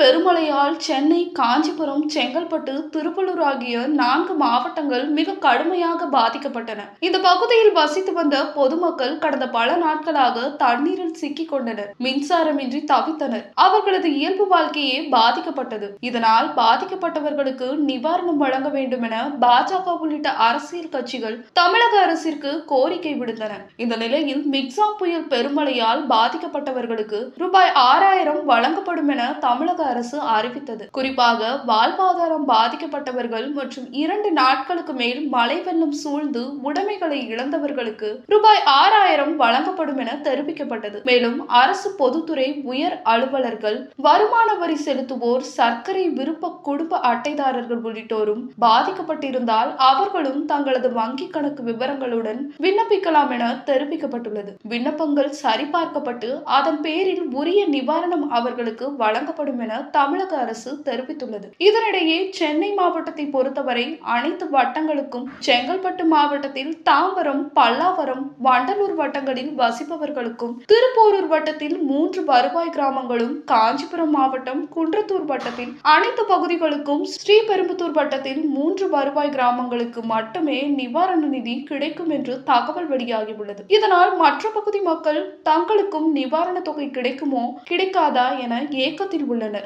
பெருமழையால் சென்னை காஞ்சிபுரம் செங்கல்பட்டு திருப்பலூர் ஆகிய நான்கு மாவட்டங்கள் மிக கடுமையாக பாதிக்கப்பட்டன. இந்த பகுதியில் வசித்து வந்த பொதுமக்கள் கடந்த பல நாட்களாக தண்ணீரில் சிக்கிக் கொண்டனர். மின்சாரமின்றி தவித்தனர். அவர்களது இயல்பு வாழ்க்கையே பாதிக்கப்பட்டது. இதனால் பாதிக்கப்பட்டவர்களுக்கு நிவாரணம் வழங்க வேண்டும் என பாஜக உள்ளிட்ட அரசியல் கட்சிகள் தமிழக அரசிற்கு கோரிக்கை விடுத்தன. இந்த நிலையில் மிக்சாம் புயல் பெருமழையால் பாதிக்கப்பட்டவர்களுக்கு ரூபாய் ஆறாயிரம் வழங்கப்படும் என தமிழக அரசு அறிவித்தது. குறிப்பாக வாழ்வாதாரம் பாதிக்கப்பட்டவர்கள் மற்றும் இரண்டு நாட்களுக்கு மேல் மழை வெள்ளம் சூழ்ந்து உடைமைகளை இழந்தவர்களுக்கு ரூபாய் ஆறாயிரம் வழங்கப்படும் என தெரிவிக்கப்பட்டது. மேலும் அரசு பொதுத்துறை உயர் அலுவலர்கள் வருமான வரி செலுத்துவோர் சர்க்கரை விருப்ப குடும்ப அட்டைதாரர்கள் உள்ளிட்டோரும் பாதிக்கப்பட்டிருந்தால் அவர்களும் தங்களது வங்கி கணக்கு விவரங்களுடன் விண்ணப்பிக்கலாம் என தெரிவிக்கப்பட்டுள்ளது. விண்ணப்பங்கள் சரிபார்க்கப்பட்டு அதன் பேரில் உரிய நிவாரணம் அவர்களுக்கு வழங்கப்படும் என என தமிழக அரசு தெரிவித்துள்ளது. இதனிடையே சென்னை மாவட்டத்தை பொறுத்தவரை அனைத்து வட்டங்களுக்கும் செங்கல்பட்டு மாவட்டத்தில் தாம்பரம் பல்லாவரம் வண்டலூர் வட்டங்களில் வசிப்பவர்களுக்கும் திருப்போரூர் வட்டத்தில் மூன்று வருவாய் கிராமங்களும் காஞ்சிபுரம் மாவட்டம் குன்றத்தூர் வட்டத்தில் அனைத்து பகுதிகளுக்கும் ஸ்ரீபெரும்புத்தூர் வட்டத்தில் மூன்று வருவாய் கிராமங்களுக்கு மட்டுமே நிவாரண நிதி கிடைக்கும் என்று தகவல் வெளியாகியுள்ளது. இதனால் மற்ற பகுதி மக்கள் தங்களுக்கும் நிவாரண தொகை கிடைக்குமோ கிடைக்காதா என ஏக்கத்தில் உள்ளனர்.